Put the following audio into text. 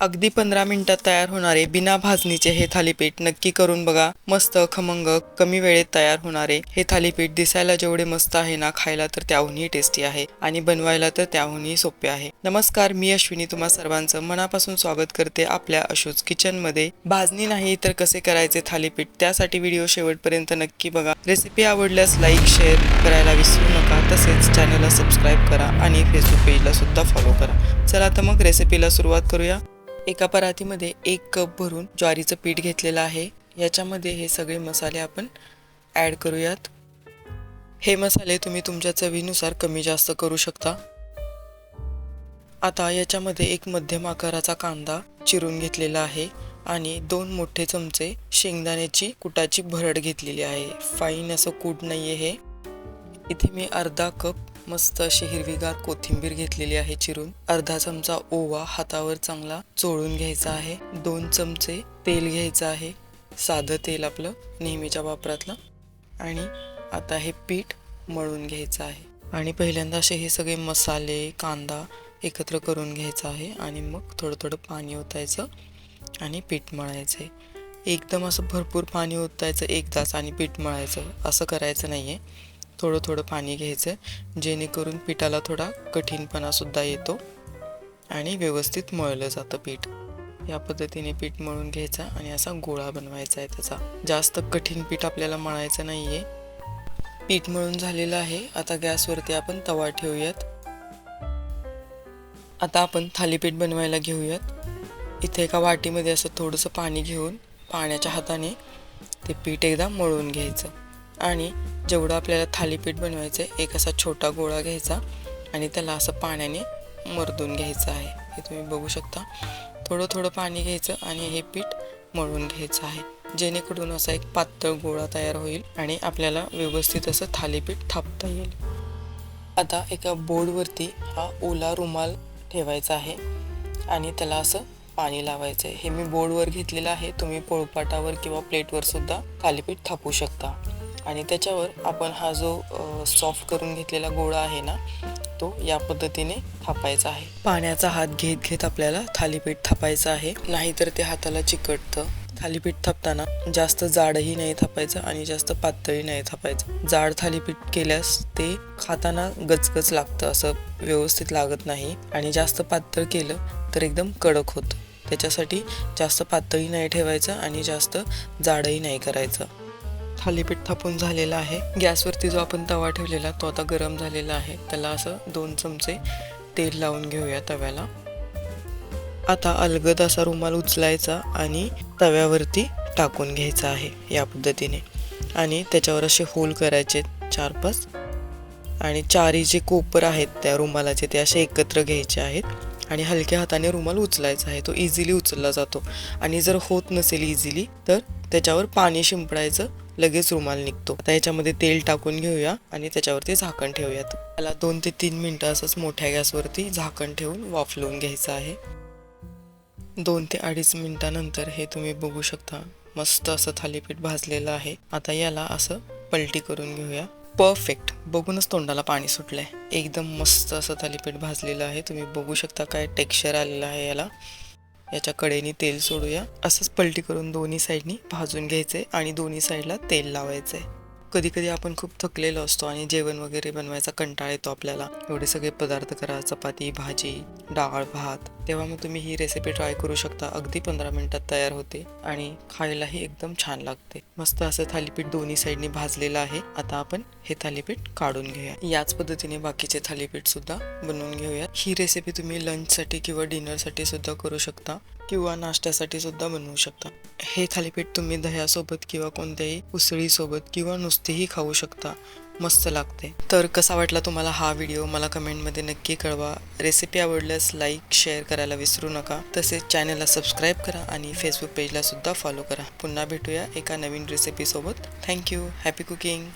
अगदी पंधरा मिनिटात तयार होणारे बिना भाजणीचे हे थालीपीठ नक्की करून बघा. मस्त खमंग कमी वेळेत तयार होणारे हे थालीपीठ दिसायला जेवढे मस्त आहे ना खायला तर त्याहूनही टेस्टी आहे आणि बनवायला तर त्याहूनही सोपे आहे. नमस्कार मी अश्विनी तुम्हा सर्वांचं मनापासून स्वागत करते आपल्या अशोच किचनमध्ये. भाजणी नाही तर कसे करायचे थालीपीठ त्यासाठी व्हिडिओ शेवटपर्यंत नक्की बघा. रेसिपी आवडल्यास लाईक शेअर करायला विसरू नका. तसेच चॅनलला सबस्क्राईब करा आणि फेसबुक पेजला सुद्धा फॉलो करा. चला तर मग रेसिपीला सुरुवात करूया. एका परातीमध्ये एक कप भरून ज्वारीचं पीठ घेतलेलं आहे. याच्यामध्ये हे सगळे मसाले आपण ॲड करूयात. हे मसाले तुम्ही तुमच्या चवीनुसार कमी जास्त करू शकता. आता याच्यामध्ये एक मध्यम आकाराचा कांदा चिरून घेतलेला आहे आणि दोन मोठे चमचे शेंगदाण्याची कुटाची भरड घेतलेली आहे. फाईन असं कूट नाही आहे हे. इथे मी अर्धा कप मस्त अशी हिरवीगार कोथिंबीर घेतलेली आहे चिरून. अर्धा चमचा ओवा हातावर चांगला चोळून घ्यायचा आहे. दोन चमचे तेल घ्यायचं आहे. साधं तेल आपलं नेहमीच्या वापरातलं. आणि आता हे पीठ मळून घ्यायचं आहे. आणि पहिल्यांदा असे हे सगळे मसाले कांदा एकत्र करून घ्यायचा आहे. आणि मग थोडं थोडं पाणी ओतायचं आणि पीठ मळायचं आहे. एकदम असं भरपूर पाणी ओतायचं एकदाच आणि पीठ मळायचं. असं करायचं नाही आहे थोडं थोडं पाणी घ्यायचं जेणेकरून पिठाला थोडा कठीणपणासुद्धा येतो आणि व्यवस्थित मळलं जातं पीठ. या पद्धतीने पीठ मळून घ्यायचा आणि असा गोळा बनवायचा आहे त्याचा. जास्त कठीण पीठ आपल्याला मळायचं नाही आहे पीठ मळून झालेलं आहे. आता गॅसवरती आपण तवा ठेवूयात. आता आपण थालीपीठ बनवायला घेऊयात. इथे एका वाटीमध्ये असं थोडंसं पाणी घेऊन पाण्याच्या हाताने ते पीठ एकदा मळून घ्यायचं. आणि जेवढं आपल्याला थालीपीठ बनवायचं आहे एक असा छोटा गोळा घ्यायचा आणि त्याला असं पाण्याने मरदून घ्यायचं आहे. हे तुम्ही बघू शकता. थोडं थोडं पाणी घ्यायचं आणि हे पीठ मळून घ्यायचं आहे. जेणेकरून असा एक पातळ गोळा तयार होईल आणि आपल्याला व्यवस्थित असं थालीपीठ थापता येईल. आता एका बोर्डवरती हा ओला रुमाल ठेवायचा आहे आणि त्याला असं पाणी लावायचं आहे हे मी बोर्डवर घेतलेलं आहे. तुम्ही पोळपाटावर किंवा प्लेटवर सुद्धा थालीपीठ थापू शकता. आणि त्याच्यावर आपण हा जो सॉफ्ट करून घेतलेला गोळा आहे ना तो या पद्धतीने थापायचा आहे. पाण्याचा हात घेत घेत आपल्याला थालीपीठ थापायचं आहे. नाहीतर ते हाताला चिकटतं. थालीपीठ थापताना जास्त जाडही नाही थापायचं आणि जास्त पातळी नाही थापायचं. जाड थालीपीठ केल्यास ते खाताना गचगच लागतं असं व्यवस्थित लागत नाही आणि जास्त पातळ केलं तर एकदम कडक होतं. त्याच्यासाठी जास्त पातळी नाही ठेवायचं आणि जास्त जाडही नाही करायचं. थालीपीठ थापून झालेला आहे. गॅसवरती जो आपण तवा ठेवलेला तो आता गरम झालेला आहे. त्याला असं दोन चमचे तेल लावून घेऊया तव्याला. आता अलगद असा रुमाल उचलायचा आणि तव्यावरती टाकून घ्यायचा आहे या पद्धतीने. आणि त्याच्यावर असे होल करायचे चार पाच आणि चारी जे कोपर आहेत त्या रुमालाचे ते असे एकत्र घ्यायचे आहेत. आणि हलक्या हाताने रुमाल उचलायचा आहे. तो इझिली उचलला जातो. आणि जर होत नसेल इझिली तर त्याच्यावर पाणी शिंपडायचं लगेच रुमाल निघतो. आता याच्यामध्ये तेल टाकून घेऊया आणि त्याच्यावरती झाकण ठेवूयात. त्याला दोन ते तीन मिनटं असंच मोठ्या गॅसवरती झाकण ठेवून वाफलवून घ्यायचं आहे. दोन ते अडीच मिनटानंतर हे तुम्ही बघू शकता. मस्त असं थालीपीठ भाजलेलं आहे. आता याला असं पलटी करून घेऊया. परफेक्ट. बघूनच तोंडाला पाणी सुटलंय. एकदम मस्त असं थालीपीठ भाजलेलं आहे. तुम्ही बघू शकता काय टेक्स्चर आलेलं आहे याला. याच्या कडेने तेल सोडूया. असंच पलटी करून दोन्ही साईडनी भाजून घ्यायचे आणि दोन्ही साईडला तेल लावायचंय. कधी कधी आपण खूप थकलेलो असतो आणि जेवण वगैरे बनवायचा कंटाळा येतो आपल्याला. एवढे सगळे पदार्थ करा चपाती भाजी डाळ भात. तेव्हा मग तुम्ही ही रेसिपी ट्राय करू शकता. अगदी पंधरा मिनटात तयार होते आणि खायलाही एकदम छान लागते. मस्त असं थालीपीठ दोन्ही साईडने भाजलेलं आहे. आता आपण हे थालीपीठ काढून घेऊया. याच पद्धतीने बाकीचे थालीपीठ सुद्धा बनवून घेऊया. ही रेसिपी तुम्ही लंचसाठी किंवा डिनरसाठी सुद्धा करू शकता किंवा नाश्त्यासाठी सुद्धा बनवू शकता. हे थालीपीठ तुम्ही दह्यासोबत किंवा कोणत्याही उसळीसोबत किंवा नुसतेही खाऊ शकता. मस्त लागते. तर कसा वाटला तुम्हाला हा व्हिडिओ मला कमेंटमध्ये नक्की कळवा. रेसिपी आवडल्यास लाईक शेअर करायला विसरू नका. तसेच चॅनलला सबस्क्राईब करा आणि फेसबुक पेजला सुद्धा फॉलो करा. पुन्हा भेटूया एका नवीन रेसिपीसोबत थँक्यू हॅपी कुकिंग